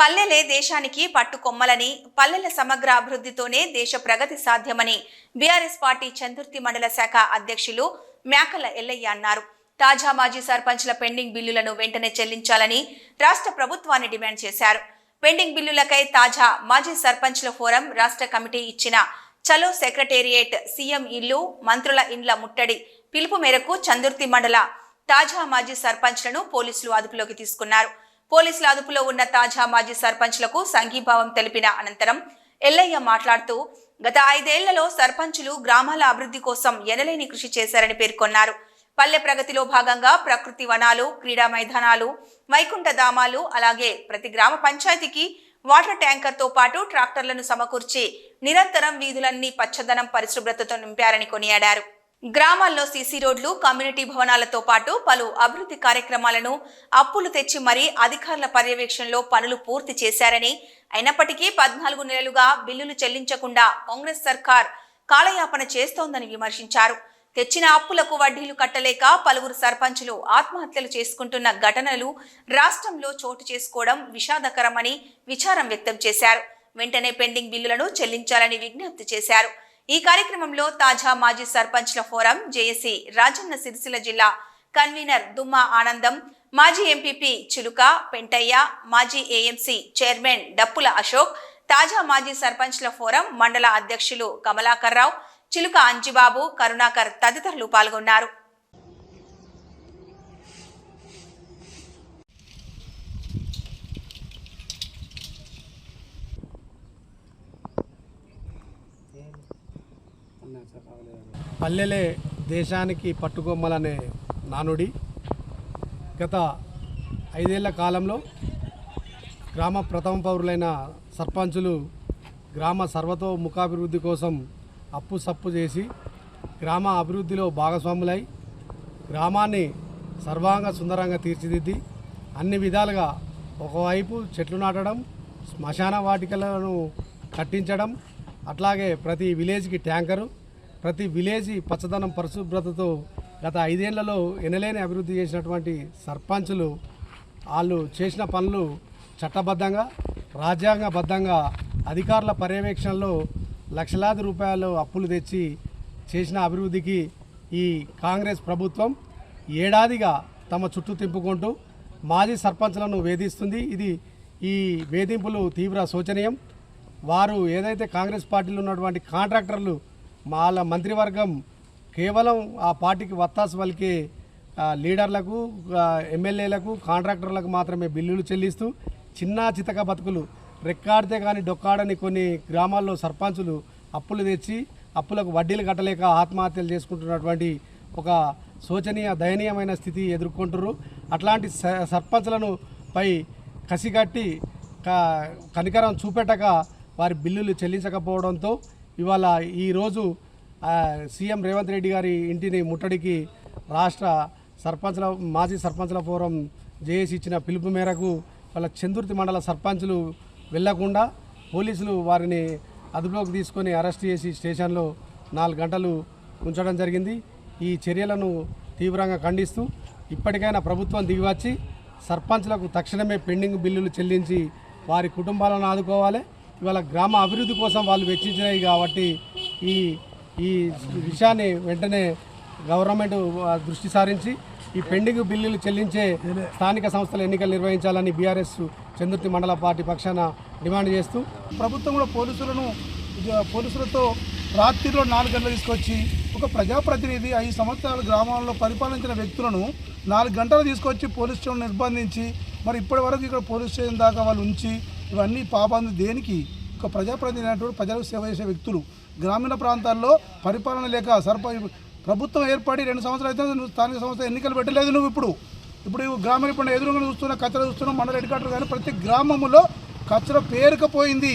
పల్లెలే దేశానికి పట్టుకొమ్మలని పల్లెల సమగ్ర అభివృద్ధితోనే దేశ ప్రగతి సాధ్యమని బీఆర్ఎస్ పార్టీ చందుర్తి మండల శాఖ అధ్యక్షులు మేకల ఎల్లయ్య అన్నారు. తాజా మాజీ సర్పంచ్ల పెండింగ్ బిల్లులను వెంటనే చెల్లించాలని రాష్ట్ర ప్రభుత్వాన్ని డిమాండ్ చేశారు. పెండింగ్ బిల్లులకై తాజా మాజీ సర్పంచ్ల ఫోరం రాష్ట్ర కమిటీ ఇచ్చిన చలో సెక్రటేరియట్ సీఎం ఇల్లు మంత్రుల ఇండ్ల ముట్టడి పిలుపు మేరకు చందుర్తి మండల తాజా మాజీ సర్పంచ్లను పోలీసులు అదుపులోకి తీసుకున్నారు. పోలీసుల అదుపులో ఉన్న తాజా మాజీ సర్పంచ్లకు సంఘీభావం తెలిపిన అనంతరం ఎల్లయ్య మాట్లాడుతూ గత ఐదేళ్ళలో సర్పంచులు గ్రామాల అభివృద్ధి కోసం ఎనలేని కృషి చేశారని పేర్కొన్నారు. పల్లె ప్రగతిలో భాగంగా ప్రకృతి వనాలు క్రీడా మైదానాలు వైకుంఠ ధామాలు అలాగే ప్రతి గ్రామ పంచాయతీకి వాటర్ ట్యాంకర్తో పాటు ట్రాక్టర్లను సమకూర్చి నిరంతరం వీధులన్నీ పచ్చదనం పరిశుభ్రతతో నింపారని కొనియాడారు. గ్రామాల్లో సీసీ రోడ్లు కమ్యూనిటీ భవనాలతో పాటు పలు అభివృద్ధి కార్యక్రమాలను అప్పులు తెచ్చి మరీ అధికారుల పర్యవేక్షణలో పనులు పూర్తి చేశారని అయినప్పటికీ పద్నాలుగు నెలలుగా బిల్లులు చెల్లించకుండా కాంగ్రెస్ సర్కార్ కాలయాపన చేస్తోందని విమర్శించారు. తెచ్చిన అప్పులకు వడ్డీలు కట్టలేక పలువురు సర్పంచులు ఆత్మహత్యలు చేసుకుంటున్న ఘటనలు రాష్ట్రంలో చోటు చేసుకోవడం విషాదకరమని విచారం వ్యక్తం చేశారు. వెంటనే పెండింగ్ బిల్లులను చెల్లించాలని విజ్ఞప్తి చేశారు. ఈ కార్యక్రమంలో తాజా మాజీ సర్పంచ్ల ఫోరం జేఏసీ రాజన్న సిరిసిల్ల జిల్లా కన్వీనర్ దుమ్మా ఆనందం మాజీ ఎంపీపీ చిలుక పెంటయ్య మాజీ ఏఎంసీ చైర్మన్ డప్పుల అశోక్ తాజా మాజీ సర్పంచ్ల ఫోరం మండల అధ్యక్షులు కమలాకర్ రావు చిలుక అంజిబాబు కరుణాకర్ తదితరులు పాల్గొన్నారు. పల్లెలే దేశానికి పట్టుకొమ్మలనే నానుడి. గత ఐదేళ్ళ కాలంలో గ్రామ ప్రథమ పౌరులైన సర్పంచులు గ్రామ సర్వతోముఖాభివృద్ధి కోసం అప్పు సప్పు చేసి గ్రామ అభివృద్ధిలో భాగస్వాములై గ్రామాన్ని సర్వాంగ సుందరంగా తీర్చిదిద్ది అన్ని విధాలుగా ఒకవైపు చెట్లు నాటడం శ్మశాన వాటికలను కట్టించడం అట్లాగే ప్రతి విలేజ్కి ట్యాంకరు ప్రతి విలేజ్ పచ్చదనం పరిశుభ్రతతో గత ఐదేళ్ళలో ఎనలేని అభివృద్ధి చేసినటువంటి సర్పంచులు వాళ్ళు చేసిన పనులు చట్టబద్ధంగా రాజ్యాంగబద్ధంగా అధికారుల పర్యవేక్షణలో లక్షలాది రూపాయలు అప్పులు తెచ్చి చేసిన అభివృద్ధికి ఈ కాంగ్రెస్ ప్రభుత్వం ఏడాదిగా తమ చుట్టూ తిప్పుకుంటూ మాజీ సర్పంచ్లను వేధిస్తుంది. ఇది ఈ వేధింపులు తీవ్ర శోచనీయం. వారు ఏదైతే కాంగ్రెస్ పార్టీలో ఉన్నటువంటి కాంట్రాక్టర్లు వాళ్ళ మంత్రివర్గం కేవలం ఆ పార్టీకి వత్తాసు వలికే లీడర్లకు ఎమ్మెల్యేలకు కాంట్రాక్టర్లకు మాత్రమే బిల్లులు చెల్లిస్తూ చిన్న చితక బతుకులు రెక్కాడితే కానీ డొక్కాడని కొన్ని గ్రామాల్లో సర్పంచులు అప్పులు తెచ్చి అప్పులకు వడ్డీలు కట్టలేక ఆత్మహత్యలు చేసుకుంటున్నటువంటి ఒక శోచనీయ దయనీయమైన స్థితి ఎదుర్కొంటున్నారు అట్లాంటి స- సర్పంచులను పై కసిగట్టి కనికరం చూపెట్టక వారి బిల్లులు చెల్లించకపోవడంతో ఇవాళ ఈరోజు సీఎం రేవంత్ రెడ్డి గారి ఇంటిని ముట్టడికి రాష్ట్ర సర్పంచ్ల మాజీ సర్పంచ్ల ఫోరం జేఏసీ ఇచ్చిన పిలుపు మేరకు వాళ్ళ చందుర్తి మండల సర్పంచులు వెళ్ళకుండా పోలీసులు వారిని అదుపులోకి తీసుకొని అరెస్ట్ చేసి స్టేషన్లో నాలుగు గంటలు ఉంచడం జరిగింది. ఈ చర్యలను తీవ్రంగా ఖండిస్తూ ఇప్పటికైనా ప్రభుత్వం దిగివచ్చి సర్పంచ్లకు తక్షణమే పెండింగ్ బిల్లులు చెల్లించి వారి కుటుంబాలను ఆదుకోవాలి. ఇవాళ గ్రామ అభివృద్ధి కోసం వాళ్ళు వెచ్చించినాయి కాబట్టి ఈ ఈ విషయాన్ని వెంటనే గవర్నమెంట్ దృష్టి సారించి ఈ పెండింగ్ బిల్లులు చెల్లించే స్థానిక సంస్థల ఎన్నికలు నిర్వహించాలని బీఆర్ఎస్ చందుర్తి మండల పార్టీ పక్షాన డిమాండ్ చేస్తూ ప్రభుత్వం కూడా పోలీసులను పోలీసులతో రాత్రిలో నాలుగు గంటలు తీసుకొచ్చి ఒక ప్రజాప్రతినిధి ఐదు సంవత్సరాల గ్రామాల్లో పరిపాలించిన వ్యక్తులను నాలుగు గంటలు తీసుకొచ్చి పోలీస్ స్టేషన్ నిర్బంధించి మరి ఇప్పటి వరకు ఇక్కడ పోలీస్ స్టేషన్ దాకా వాళ్ళు ఉంచి ఇవన్నీ పాపాలు దేనికి? ఒక ప్రజాప్రతినిధి అనేటువంటి ప్రజలకు సేవ చేసే వ్యక్తులు. గ్రామీణ ప్రాంతాల్లో పరిపాలన లేక సర్పంచ్ ప్రభుత్వం ఏర్పడి రెండు సంవత్సరాలు అయితే నువ్వు స్థానిక సంస్థ ఎన్నికలు పెట్టలేదు నువ్వు ఇప్పుడు. ఇప్పుడు గ్రామీణ ఇప్పుడు ఎదురుగా చూస్తున్న కచ్చర చూస్తున్నాం మండల హెడ్క్వార్టర్ కానీ ప్రతి గ్రామంలో కచ్చర పేరుకపోయింది.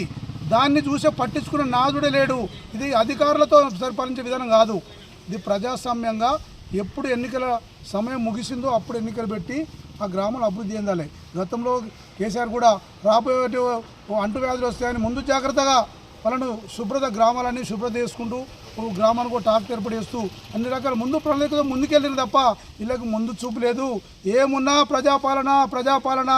దాన్ని చూసే పట్టించుకున్న నాదుడే లేడు. ఇది అధికారులతో పరిపాలించే విధానం కాదు. ఇది ప్రజాస్వామ్యంగా ఎప్పుడు ఎన్నికల సమయం ముగిసిందో అప్పుడు ఎన్నికలు పెట్టి ఆ గ్రామంలో అభివృద్ధి చెందాలి. గతంలో కేసీఆర్ కూడా రాబోయే అంటువ్యాధులు వస్తాయని ముందు జాగ్రత్తగా వాళ్ళను శుభ్రత గ్రామాలన్నీ శుభ్రత చేసుకుంటూ గ్రామానికి ఒక టాక్ ఏర్పాటు చేస్తూ అన్ని రకాల ముందు ప్రణాళికతో ముందుకెళ్ళింది తప్ప వీళ్ళకి ముందు చూపు లేదు. ఏమున్నా ప్రజాపాలన ప్రజాపాలన.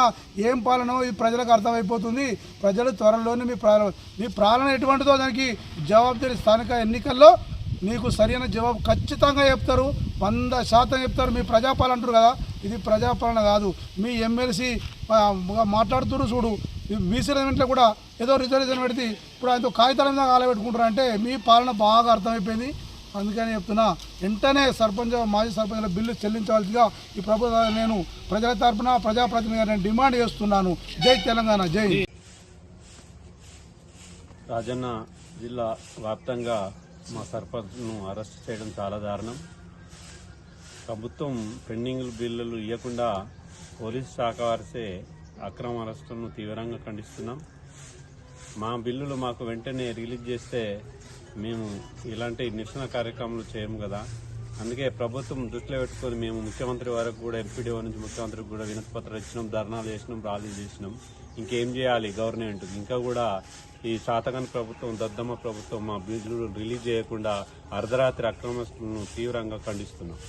ఏం పాలన ఇది ప్రజలకు అర్థమైపోతుంది. ప్రజలు త్వరలోనే మీ ప్రాణ మీ పాలన ఎటువంటిదో దానికి జవాబుదారి స్థానిక ఎన్నికల్లో మీకు సరైన జవాబు ఖచ్చితంగా చెప్తారు వంద శాతం చెప్తారు. మీ ప్రజాపాలన అంటారు కదా ఇది ప్రజాపాలన కాదు. మీ ఎమ్మెల్సీ మాట్లాడుతున్నారు చూడు. బీసీ రెజిమెంట్లో కూడా ఏదో రిజర్వేషన్ పెడితే ఇప్పుడు ఆయనతో కాగితాల మీద కాలబెట్టుకుంటారు అంటే మీ పాలన బాగా అర్థమైపోయింది. అందుకని చెప్తున్నా వెంటనే సర్పంచ్ మాజీ సర్పంచ్ల బిల్లు చెల్లించవలసిగా ఈ ప్రభుత్వం నేను ప్రజల తరపున ప్రజాప్రతినిధిగా నేను డిమాండ్ చేస్తున్నాను. జై తెలంగాణ జై రాజన్న జిల్లా వ్యాప్తంగా మా సర్పంచ్ను అరెస్ట్ చేయడం చాలా దారుణం. ప్రభుత్వం పెండింగ్ బిల్లులు ఇవ్వకుండా పోలీస్ శాఖ వారిసే అక్రమ అరెస్టులను తీవ్రంగా ఖండిస్తున్నాం. మా బిల్లులు మాకు వెంటనే రిలీజ్ చేస్తే మేము ఇలాంటి నిరసన కార్యక్రమాలు చేయము కదా. అందుకే ప్రభుత్వం దృష్టిలో పెట్టుకొని మేము ముఖ్యమంత్రి వరకు కూడా ఎంపీడీఓ నుంచి ముఖ్యమంత్రికి కూడా వినతి పత్రం ఇచ్చినాం ధర్నాలు చేసినాం ర్యాలీలు చేసినాం. ఇంకేం చేయాలి గవర్నమెంట్? ఇంకా కూడా ఈ శాతకాని ప్రభుత్వం దద్దమ్మ ప్రభుత్వం మా బిల్లులు రిలీజ్ చేయకుండా అర్ధరాత్రి అక్రమస్తులను తీవ్రంగా ఖండిస్తున్నాం.